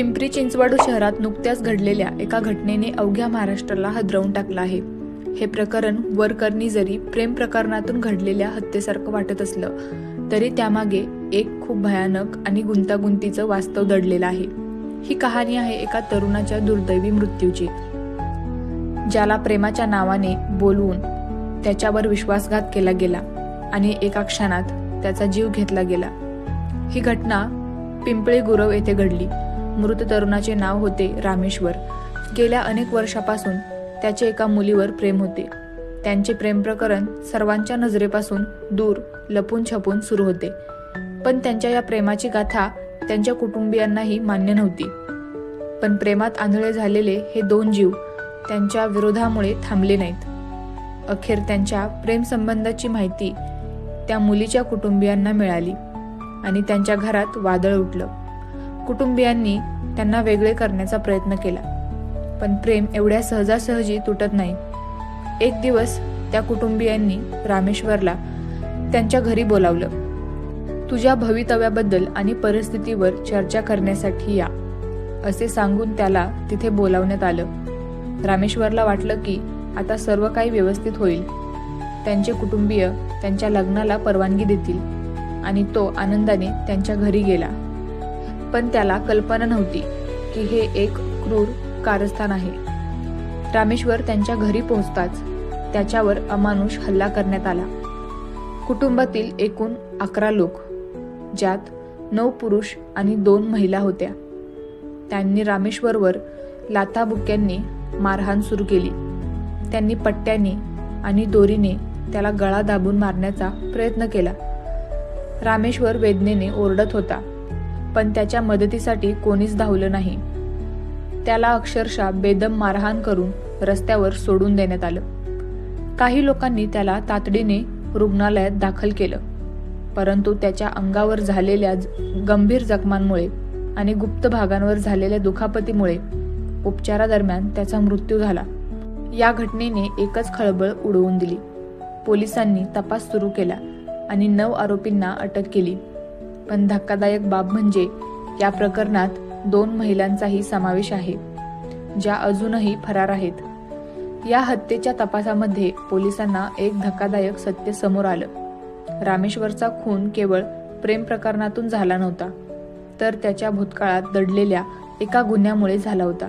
पिंपरी चिंचवड शहरात नुकत्याच घडलेल्या एका घटनेने अवघ्या महाराष्ट्राला हदरवून टाकलं आहे. हे प्रकरण वरकरणी जरी प्रेम प्रकरणातून घडलेल्या हत्येसारखं वाटत असलं तरी त्यामागे एक खूप भयानक आणि गुंतागुंतीचं वास्तव दडलेलं आहे. ही कहाणी आहे एका तरुणाच्या दुर्दैवी मृत्यूची. ज्याला प्रेमाच्या नावाने बोलवून त्याच्यावर विश्वासघात केला गेला आणि एका क्षणात त्याचा जीव घेतला गेला. ही घटना पिंपळे गुरव येथे घडली. मृत तरुणाचे नाव होते रामेश्वर. गेल्या अनेक वर्षापासून त्याचे एका मुलीवर प्रेम होते. त्यांचे प्रेम प्रकरण सर्वांच्या नजरेपासून दूर लपून छपून सुरू होते. पण त्यांच्या या प्रेमाची गाथा त्यांच्या कुटुंबियांनाही मान्य नव्हती. पण प्रेमात आंधळे झालेले हे दोन जीव त्यांच्या विरोधामुळे थांबले नाहीत. अखेर त्यांच्या प्रेमसंबंधाची माहिती त्या मुलीच्या कुटुंबियांना मिळाली आणि त्यांच्या घरात वादळ उठलं. कुटुंबियांनी त्यांना वेगळे करण्याचा प्रयत्न केला. पण प्रेम एवढ्या सहजासहजी तुटत नाही. एक दिवस त्या कुटुंबियांनी रामेश्वरला त्यांच्या घरी बोलावलं. तुझ्या भवितव्याबद्दल आणि परिस्थितीवर चर्चा करण्यासाठी या असे सांगून त्याला तिथे बोलावण्यात आलं. रामेश्वरला वाटलं की आता सर्व काही व्यवस्थित होईल. त्यांचे कुटुंबीय त्यांच्या लग्नाला परवानगी देतील आणि तो आनंदाने त्यांच्या घरी गेला. पण त्याला कल्पना नव्हती की हे एक क्रूर कारस्थान आहे. रामेश्वर त्यांच्या घरी पोहोचताच त्याच्यावर अमानुष हल्ला करण्यात आला. कुटुंबातील एकूण अकरा लोक ज्यात नऊ पुरुष आणि दोन महिला होत्या. त्यांनी रामेश्वरवर लाथाबुक्यांनी मारहाण सुरू केली. त्यांनी पट्ट्याने आणि दोरीने त्याला गळा दाबून मारण्याचा प्रयत्न केला. रामेश्वर वेदनेने ओरडत होता. पण त्याच्या मदतीसाठी कोणीच धावलं नाही. त्याला अक्षरशः बेदम मारहाण करून रस्त्यावर सोडून देण्यात आलं. काही लोकांनी त्याला तातडीने रुग्णालयात दाखल केलं. परंतु त्याच्या अंगावर झालेल्या ज- गंभीर जखमांमुळे आणि गुप्त भागांवर झालेल्या दुखापतीमुळे उपचारादरम्यान त्याचा मृत्यू झाला. या घटनेने एकच खळबळ उडवून दिली. पोलिसांनी तपास सुरू केला आणि नऊ आरोपींना अटक केली. पण धक्कादायक बाब म्हणजे या प्रकरणात दोन महिलांचाही समावेश आहे ज्या अजूनही फरार आहेत. या हत्येच्या तपासामध्ये पोलिसांना एक धक्कादायक सत्य समोर आलं. रामेश्वरचा खून केवळ प्रेम प्रकरणातून झाला नव्हता तर त्याच्या भूतकाळात दडलेल्या एका गुन्ह्यामुळे झाला होता.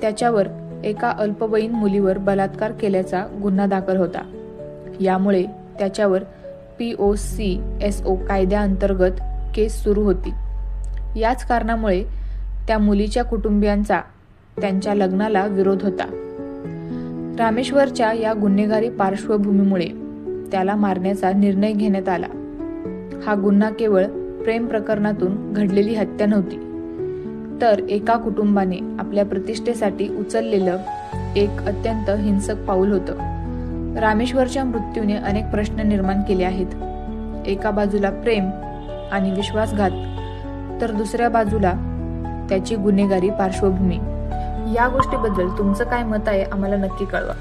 त्याच्यावर एका अल्पवयीन मुलीवर बलात्कार केल्याचा गुन्हा दाखल होता. यामुळे त्याच्यावर P O C S O कायद्याअंतर्गत केस सुरू होती. याच कारणामुळे त्या मुलीच्या कुटुंबियांचा त्यांच्या लग्नाला विरोध होता. रामेश्वरच्या या गुन्हेगारी पार्श्वभूमीमुळे त्याला मारण्याचा निर्णय घेण्यात आला. हा गुन्हा केवळ प्रेम प्रकरणातून घडलेली हत्या नव्हती तर एका कुटुंबाने आपल्या प्रतिष्ठेसाठी उचललेलं एक अत्यंत हिंसक पाऊल होतं. रामेश्वरच्या मृत्यूने अनेक प्रश्न निर्माण केले आहेत. एका बाजूला प्रेम आणि विश्वासघात. तर दुसऱ्या बाजूला त्याची गुन्हेगारी पार्श्वभूमी. या गोष्टीबद्दल तुमचं काय मत आहे आम्हाला नक्की कळवा.